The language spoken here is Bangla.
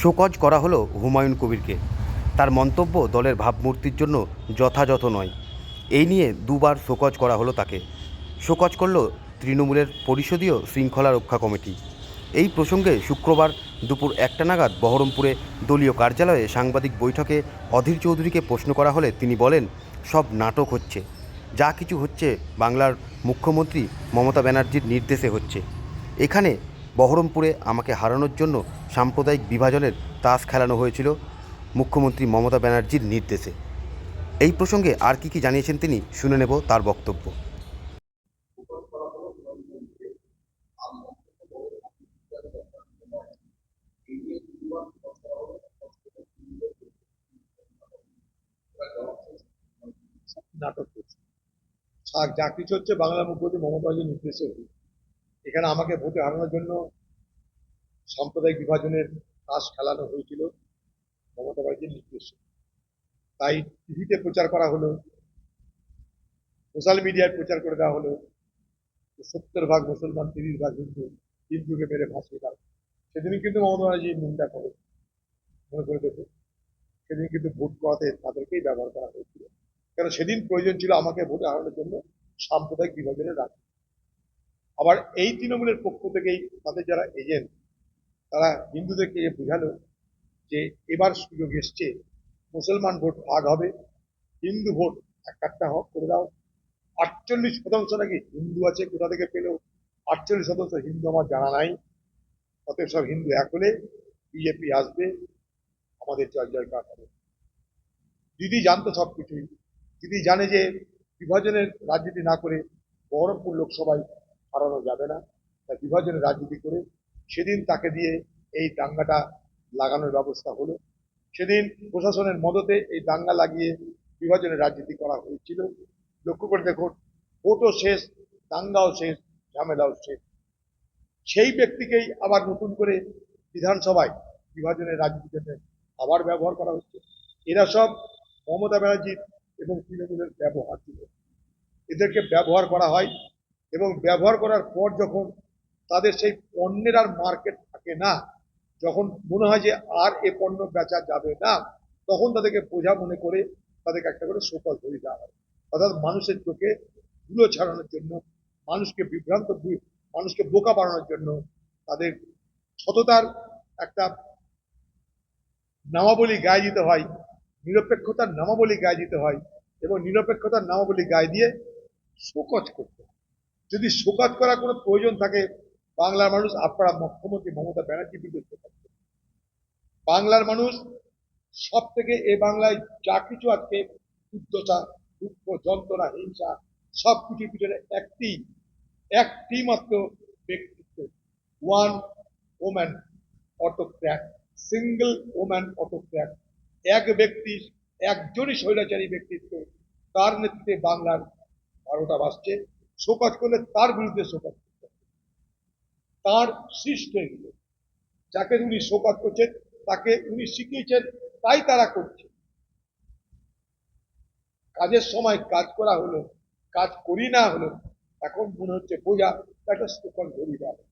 শোকজ করা হলো হুমায়ুন কবিরকে। তার মন্তব্য দলের ভাবমূর্তির জন্য যথাযথ নয়। এই নিয়ে দুবার শোকজ করা হলো তাকে। শোকজ করল তৃণমূলের পরিষদীয় শৃঙ্খলা রক্ষা কমিটি। এই প্রসঙ্গে শুক্রবার দুপুর একটা নাগাদ বহরমপুরে দলীয় কার্যালয়ে সাংবাদিক বৈঠকে অধীর চৌধুরীকে প্রশ্ন করা হলে তিনি বলেন, সব নাটক হচ্ছে। যা কিছু হচ্ছে বাংলার মুখ্যমন্ত্রী মমতা ব্যানার্জির নির্দেশে হচ্ছে। এখানে বহরমপুরে আমাকে হারানোর জন্য সাম্প্রদায়িক বিভাজনের তাস খেলানো হয়েছিল মুখ্যমন্ত্রী মমতা ব্যানার্জির নির্দেশে। এই প্রসঙ্গে আর কি কি জানিয়েছেন তিনি শুনে নেব তার বক্তব্য। নাটক করছে। আর যা কিছু হচ্ছে বাংলা মুখ্যমন্ত্রী মমতা ব্যানার্জির নির্দেশে হচ্ছে। এখানে আমাকে ভোটে হারানোর জন্য সাম্প্রদায়িক বিভাজনের তাস খেলানো হয়েছিল, মমতা ব্যানার্জির নির্দেশে। তাই টিভিতে প্রচার করা হলো, সোশ্যাল মিডিয়ায় প্রচার করে দেওয়া হলো সত্তর ভাগ মুসলমান, তিরিশ ভাগ হিন্দু হিন্দুকে মেরে ভাসিয়ে দাও। সেদিনই কিন্তু মমতা ব্যানার্জি নিন্দা করে মনে করে দেবে সেদিন কিন্তু ভোট করাতে তাদেরকেই ব্যবহার করা হয়েছিল। কারণ সেদিন প্রয়োজন ছিল আমাকে ভোটে হারানোর জন্য সাম্প্রদায়িক বিভাজনের রাজনীতি। আবার এই তৃণমূলের পক্ষ থেকেই তাদের যারা এজেন্ট তারা হিন্দুদেরকে বোঝালো যে এবার সুযোগ এসছে, মুসলমান ভোট ভাগ হবে, হিন্দু ভোট এক একটা হক করে দাও। আটচল্লিশ শতাংশ নাকি হিন্দু আছে কোথা থেকে পেলেও আটচল্লিশ শতাংশ হিন্দু আমার জানা নাই। অতএব সব হিন্দু এক হলে বিজেপি আসবে, আমাদের জয় জয়কার হবে। দিদি জানতো সব কিছুই। দিদি জানে যে বিভাজনের রাজনীতি না করে বহরমপুর লোকসভায় হারানো যাবে না। তা বিভাজনের রাজনীতি করে সেদিন তাকে দিয়ে এই দাঙ্গাটা লাগানোর ব্যবস্থা হলো। সেদিন প্রশাসনের মদতে এই দাঙ্গা লাগিয়ে বিভাজনের রাজনীতি করা হয়েছিল। লক্ষ্য করে দেখুন, ভোটও শেষ, দাঙ্গাও শেষ, ঝামেলাও শেষ। সেই ব্যক্তিকেই আবার নতুন করে বিধানসভায় বিভাজনের রাজনীতির জন্য আবার ব্যবহার করা হচ্ছে। এরা সব মমতা ব্যানার্জির এবং তৃণমূলের ব্যবহার ছিল এদেরকে ব্যবহার করা হয় এবং ব্যবহার করার পর যখন তাদের সেই পণ্যের আর মার্কেট থাকে না, যখন মনে হয় যে আর এ পণ্য বেচা যাবে না, তখন তাদেরকে বোঝা মনে করে তাদেরকে একটা করে সোপাল ধরে দেওয়া হয়। অর্থাৎ মানুষের চোখে ধুলো ছাড়ানোর জন্য, মানুষকে বিভ্রান্ত, মানুষকে বোকা বানানোর জন্য তাদের সততার একটা নামাবলী গায়ে দিতে হয়, নিরপেক্ষতার নামাবলী গায়ে দিতে হয় এবং নিরপেক্ষতার নামাবলী গায়ে দিয়ে শোকজ করতে হয়। যদি শোকজ করার কোনো প্রয়োজন থাকে, বাংলার মানুষ আপনারা মুখ্যমন্ত্রী মমতা ব্যানার্জি বিরুদ্ধে বাংলার মানুষ সব থেকে এ বাংলায় যা কিছু আজকে দুর্দশা, দুঃখ, যন্ত্রণা, হিংসা, সব কিছুর পিছনে একটি একটি মাত্র ব্যক্তিত্ব one woman autocrat single woman autocrat এক ব্যক্তি, একজনই স্বৈরাচারী ব্যক্তিত্ব, তার নেতৃত্বে বাংলার বারোটা বাজছে। শোকজ করলে তার বিরুদ্ধে শোকাজ করতে। তার সৃষ্ট এগুলো যাকে উনি শোকাজ করছেন, তাকে উনি শিখিয়েছেন, তাই তারা করছে কাজের সময় কাজ করা হলো, কাজ করি না হলো, এখন মনে হচ্ছে বোঝা, একটা শোকন ধরি দেওয়া।